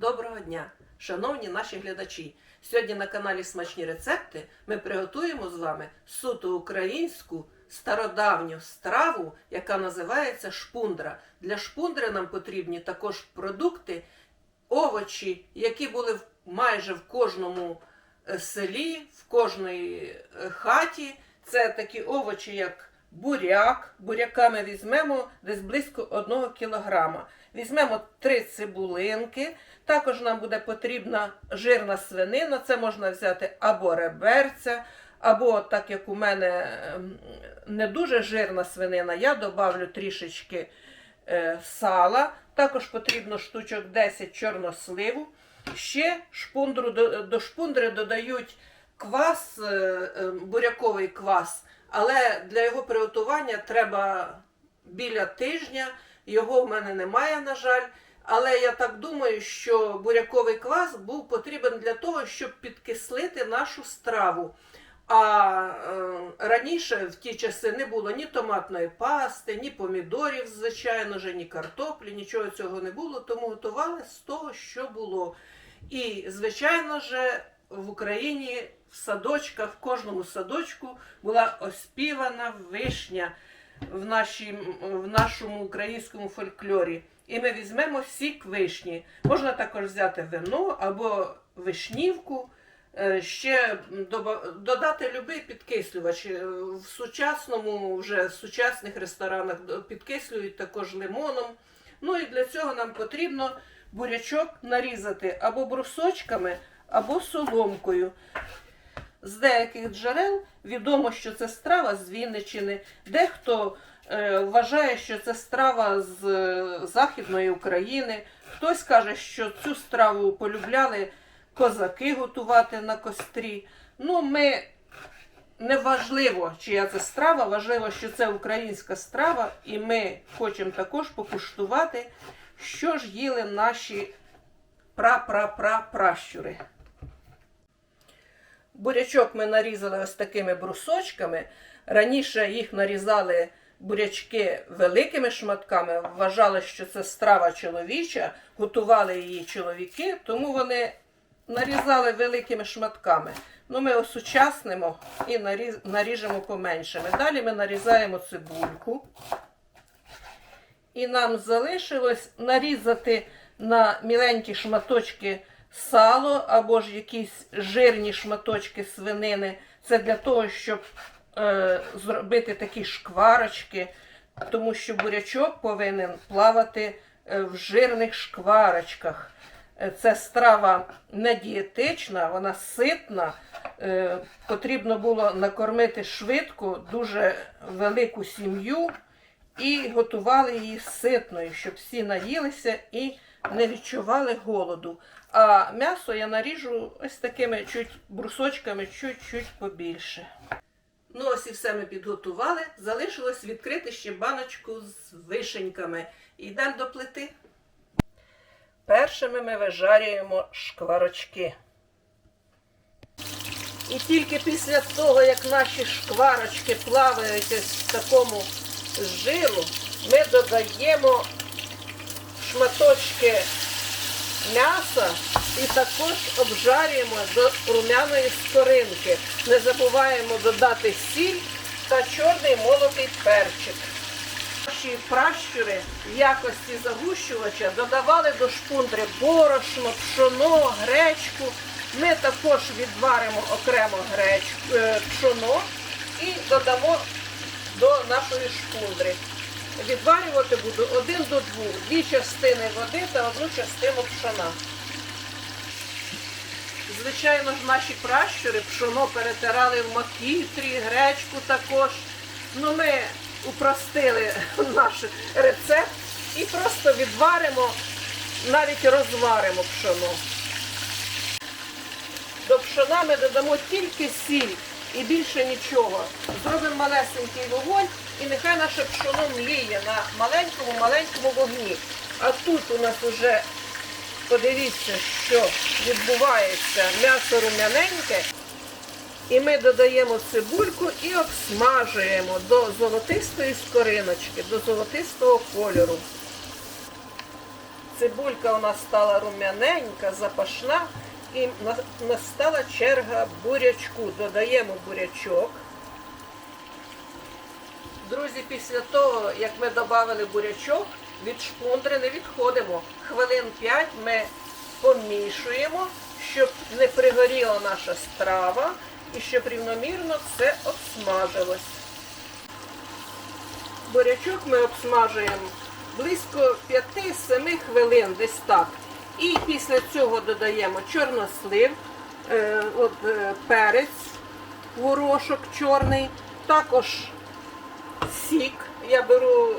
Доброго дня, шановні наші глядачі! Сьогодні на каналі Смачні рецепти ми приготуємо з вами суто українську стародавню страву, яка називається шпундра. Для шпундри нам потрібні також продукти, овочі, які були майже в кожному е, селі, в кожній е, хаті. Це такі овочі, як буряк. Буряка ми візьмемо десь близько 1 кілограма. Візьмемо три цибулинки. Також нам буде потрібна жирна свинина. Це можна взяти або реберця, або так як у мене ем, не дуже жирна свинина, я добавлю трішечки е, сала. Також потрібно штучок 10 чорносливу. Ще шпундру, до, шпундри додають квас, е, е, буряковий квас, але для його приготування треба біля тижня. Його в мене немає, на жаль. Але я так думаю, що буряковий квас був потрібен для того, щоб підкислити нашу страву. А е, раніше в ті часи не було ні томатної пасти, ні помідорів, звичайно ж, ні картоплі, нічого цього не було, тому готували з того, що було. І, звичайно ж, в Україні в садочках, в кожному садочку була оспівана вишня в, нашій, в нашому українському фольклорі. І ми візьмемо сік вишні. Можна також взяти вино або вишнівку. Е, Ще додати любий підкислювач. Е, В сучасному, вже в сучасних ресторанах підкислюють також лимоном. Ну і для цього нам потрібно бурячок нарізати або брусочками, або соломкою. З деяких джерел відомо, що це страва з Вінничини. Дехто е, вважає, що це страва з е, Західної України. Хтось каже, що цю страву полюбляли козаки готувати на кострі. Ну, ми не важливо, чия це страва, важливо, що це українська страва, і ми хочемо також покуштувати, що ж їли наші пра-пра-пра-пращури. Бурячок ми нарізали ось такими брусочками. Раніше їх нарізали бурячки великими шматками. Вважали, що це страва чоловіча, готували її чоловіки, тому вони нарізали великими шматками. Ну, ми осучаснимо і наріжемо поменшими. Далі ми нарізаємо цибульку. І нам залишилось нарізати на міленькі шматочки сало або ж якісь жирні шматочки свинини. Це для того, щоб е, зробити такі шкварочки, тому що бурячок повинен плавати е, в жирних шкварочках. Е, Це страва не дієтична, вона ситна. Е, Потрібно було накормити швидко дуже велику сім'ю і готували її ситною, щоб всі наїлися і не відчували голоду. А м'ясо я наріжу ось такими чуть брусочками, чуть-чуть побільше. Ну, ось і все ми підготували. Залишилось відкрити ще баночку з вишеньками. Йдемо до плити. Першими ми вижарюємо шкварочки. І тільки після того, як наші шкварочки плавають в такому жиру, ми додаємо шматочки м'яса і також обжарюємо до румяної скоринки. Не забуваємо додати сіль та чорний молотий перчик. Наші пращури в якості загущувача додавали до шпундри борошно, пшоно, гречку. Ми також відваримо окремо гречку, е, пшоно і додамо до нашої шпундри. Відварювати буду один до двох, дві частини води та одну частину пшона. Звичайно ж, наші пращури пшоно перетирали в макітрі, гречку також. Ну, ми упростили наш рецепт і просто відваримо, навіть розваримо пшоно. До пшона ми додамо тільки сіль і більше нічого. Зробимо малесенький вогонь і нехай наше пшоно мліє на маленькому-маленькому вогні. А тут у нас вже подивіться, що відбувається м'ясо рум'яненьке. І ми додаємо цибульку і обсмажуємо до золотистої скориночки, до золотистого кольору. Цибулька у нас стала рум'яненька, запашна. І настала черга бурячку. Додаємо бурячок. Друзі, після того, як ми додали бурячок, від шпундри не відходимо. Хвилин 5 ми помішуємо, щоб не пригоріла наша страва і щоб рівномірно все обсмажилось. Бурячок ми обсмажуємо близько 5-7 хвилин, десь так. І після цього додаємо чорнослив, е, от, е, перець, горошок чорний, також сік. Я беру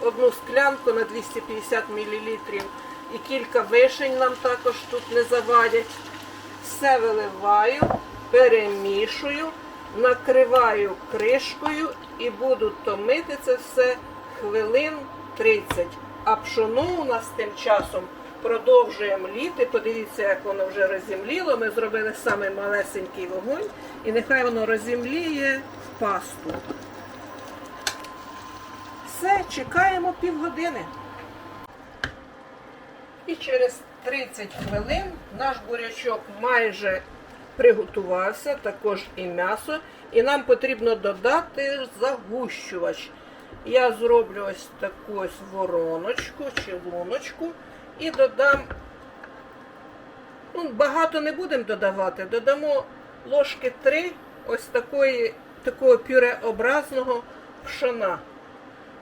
одну склянку на 250 мл і кілька вишень нам також тут не завадять. Все виливаю, перемішую, накриваю кришкою і буду томити це все хвилин 30. А пшоно у нас тим часом продовжує мліти. Подивіться, як воно вже розімліло. Ми зробили саме малесенький вогонь, і нехай воно розімліє в пасту. Все, чекаємо півгодини. І через 30 хвилин наш бурячок майже приготувався, також і м'ясо. І нам потрібно додати загущувач. Я зроблю ось таку ось вороночку чи луночку і додам. Ну, багато не будемо додавати, додамо ложки 3 ось такої, такого пюреобразного пшона.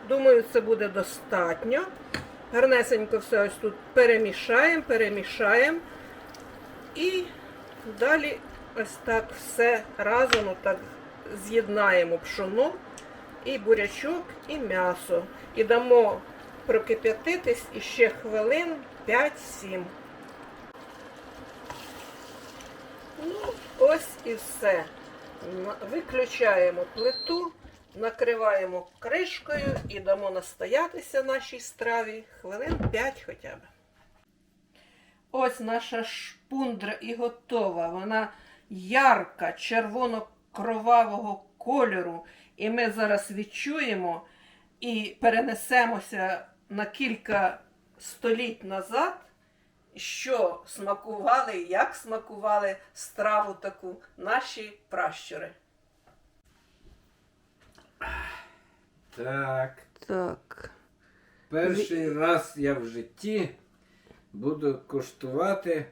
Думаю, це буде достатньо. Гарнесенько все ось тут перемішаємо, перемішаємо. І далі ось так все разом так з'єднаємо пшоно і бурячок, і м'ясо. І дамо прокип'ятитись іще хвилин 5-7. Ну, ось і все. Виключаємо плиту, накриваємо кришкою і дамо настоятися нашій страві хвилин 5 хоча б. Ось наша шпундра і готова. Вона ярка, червоно-кровавого кольору. І ми зараз відчуємо і перенесемося на кілька століть назад, що смакували, як смакували страву таку наші пращури. Так, Так. перший раз я в житті буду коштувати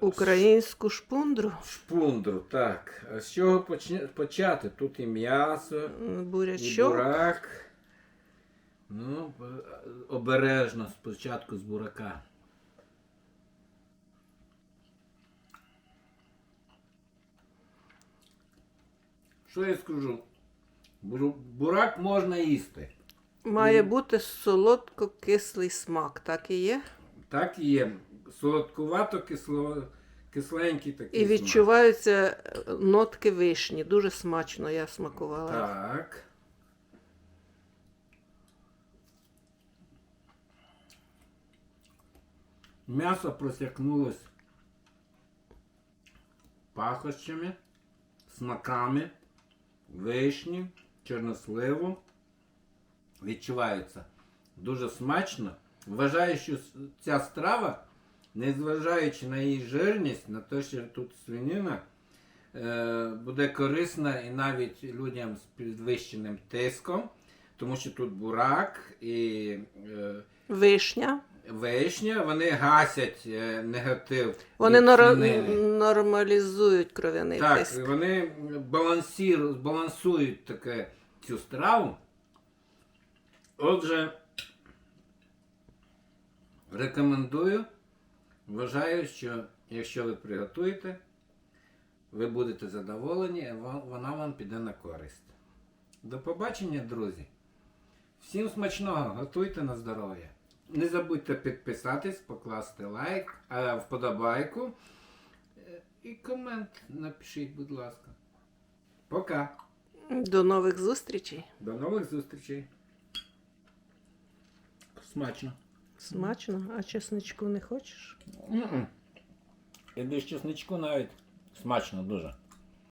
Українську шпундру, шпундру. Так, а з чого почати? Тут і м'ясо, і бурак. Ну, обережно спочатку з бурака. Що я скажу? Бурак можна їсти. Має бути солодко-кислий смак, так і є. Так і є. Солодкувато кисло, кисленький такий. І відчуваються е, нотки вишні. Дуже смачно я смакувала. Так. М'ясо просякнулось пахощами, смаками, вишні, чорносливу. Відчувається дуже смачно. Вважаю, що ця страва, незважаючи на її жирність, на те, що тут свинина, е, буде корисна і навіть людям з підвищеним тиском, тому що тут бурак і е, Вишня. Вишня, вони гасять е, негатив. Вони від нор- нормалізують кров'яний Так, тиск. вони балансір, балансують таке цю страву. Отже, рекомендую. Вважаю, що якщо ви приготуєте, ви будете задоволені, ва- вона вам піде на користь. До побачення, друзі! Всім смачного, готуйте на здоров'я. Не забудьте підписатись, покласти лайк, а вподобайку. Е, І комент напишіть, будь ласка. Пока. До нових зустрічей. До нових зустрічей. Смачно. Смачно, а чесничку не хочеш? І без чесничку навіть смачно дуже.